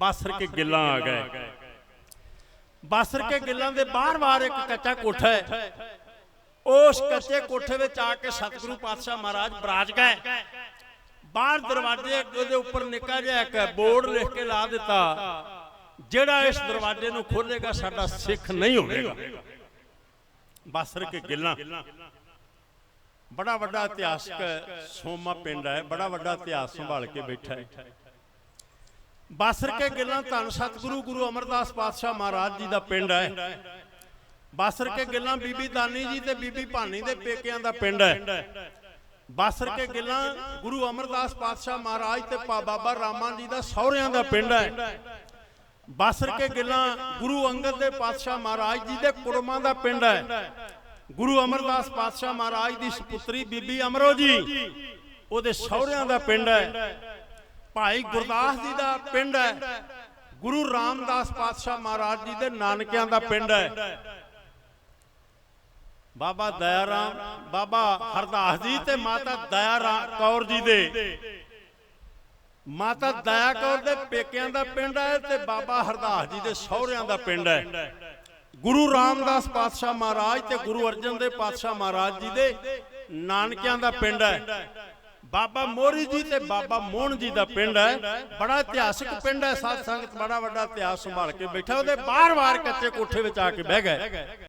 ਬਾਸਰ ਕੇ ਗਿੱਲਾਂ ਆ ਗਏ। ਬਾਸਰ ਕੇ ਗਿੱਲਾਂ ਦੇ ਬਾਹਰ-ਬਾਹਰ ਇੱਕ ਕੱਚਾ ਕੋਠਾ ਹੈ। ਉਸ ਕੱਚੇ ਕੋਠੇ ਵਿੱਚ ਆ ਕੇ ਸਤਿਗੁਰੂ ਪਾਤਸ਼ਾਹ ਮਹਾਰਾਜ ਬਰਾਜ ਗਏ ਬਾਹਰ ਦਰਵਾਜ਼ੇ ਉਹਦੇ ਉੱਪਰ ਨਿੱਕਾ ਜਿਹਾ ਇੱਕ ਬੋਰਡ ਲਿਖ ਕੇ ਲਾ ਦਿੱਤਾ। ਜਿਹੜਾ ਇਸ ਦਰਵਾਜ਼ੇ ਨੂੰ ਖੋਲੇਗਾ ਸਾਡਾ ਸਿੱਖ ਨਹੀਂ ਹੋਵੇਗਾ। ਬਾਸਰ ਕੇ ਗਿੱਲਾਂ। ਬੜਾ ਵੱਡਾ ਇਤਿਹਾਸਕ ਸੋਮਾ ਪਿੰਡ ਹੈ। ਬੜਾ ਵੱਡਾ ਇਤਿਹਾਸ ਸੰਭਾਲ ਕੇ ਬੈਠਾ ਹੈ। ਬਾਸਰ ਕੇ ਗਿੱਲਾਂ ਧੰਨ ਸਤਿਗੁਰੂ ਗੁਰੂ ਅਮਰਦਾਸ ਪਾਤਸ਼ਾਹ ਮਹਾਰਾਜ ਜੀ ਦਾ ਪਿੰਡ ਹੈ। ਬਾਸਰ ਕੇ ਗਿੱਲਾਂ ਬੀਬੀ ਦਾਨੀ ਜੀ ਤੇ ਬੀਬੀ ਭਾਨੀ ਦੇ ਪੇਕਿਆਂ ਦਾ ਪਿੰਡ ਹੈ। ਬਾਸਰ ਕੇ ਗਿੱਲਾਂ ਗੁਰੂ ਅਮਰਦਾਸ ਪਾਤਸ਼ਾਹ ਮਹਾਰਾਜ ਤੇ ਪਾ ਬਾਬਾ ਰਾਮਾ ਜੀ ਦਾ ਸਹੁਰਿਆਂ ਦਾ ਪਿੰਡ ਹੈ। ਬਾਸਰ ਕੇ ਗਿੱਲਾਂ ਗੁਰੂ ਅੰਗਦ ਦੇ ਪਾਤਸ਼ਾਹ ਮਹਾਰਾਜ ਜੀ ਦੇ ਕੁੜਮਾਂ ਦਾ ਪਿੰਡ ਹੈ। ਗੁਰੂ ਅਮਰਦਾਸ ਪਾਤਸ਼ਾਹ ਮਹਾਰਾਜ ਦੀ ਸੁਪੁੱਤਰੀ ਬੀਬੀ ਅਮਰੋ ਜੀ। ਉਹਦੇ ਸਹੁਰਿਆਂ ਦਾ ਪਿੰਡ ਹੈ। ਭਾਈ ਗੁਰਦਾਸ ਜੀ ਦਾ ਪਿੰਡ ਹੈ। ਗੁਰੂ ਰਾਮਦਾਸ ਪਾਤਸ਼ਾਹ ਮਹਾਰਾਜ ਜੀ ਦੇ ਨਾਨਕਿਆਂ ਦਾ ਪਿੰਡ ਹੈ। ਬਾਬਾ ਦਇਆ ਰਾਮ ਬਾਬਾ ਹਰਦਾਸ ਜੀ ਤੇ ਮਾਤਾ ਦਇਆ ਰਾ- ਕੌਰ ਜੀ ਦੇ। ਮਾਤਾ ਦਇਆ ਕੌਰ ਦੇ ਪੇਕਿਆਂ ਦਾ ਪਿੰਡ ਹੈ ਤੇ ਬਾਬਾ ਹਰਦਾਸ ਜੀ ਦੇ ਸਹੁਰਿਆਂ ਦਾ ਪਿੰਡ ਹੈ। ਗੁਰੂ ਰਾਮਦਾਸ ਪਾਤਸ਼ਾਹ ਮਹਾਰਾਜ ਤੇ ਗੁਰੂ ਅਰਜਨ ਦੇਵ ਪਾਤਸ਼ਾਹ ਮਹਾਰਾਜ ਜੀ ਦੇ ਨਾਨਕਿਆਂ ਦਾ ਪਿੰਡ ਹੈ। ਬਾਬਾ ਮੋਰੀ ਜੀ ਤੇ ਬਾਬਾ ਮੋਹਨ ਜੀ ਦਾ ਪਿੰਡ ਹੈ। ਬੜਾ ਇਤਿਹਾਸਿਕ ਪਿੰਡ ਹੈ। ਸਾਧ ਸੰਗਤ ਬੜਾ ਵੱਡਾ ਇਤਿਹਾਸ ਸੰਭਾਲ ਕੇ ਬੈਠਾ ਉਹਦੇ ਬਾਰ-ਬਾਰ ਕੱਚੇ ਕੋਠੇ ਵਿੱਚ ਆ ਕੇ ਬਹਿ ਗਏ।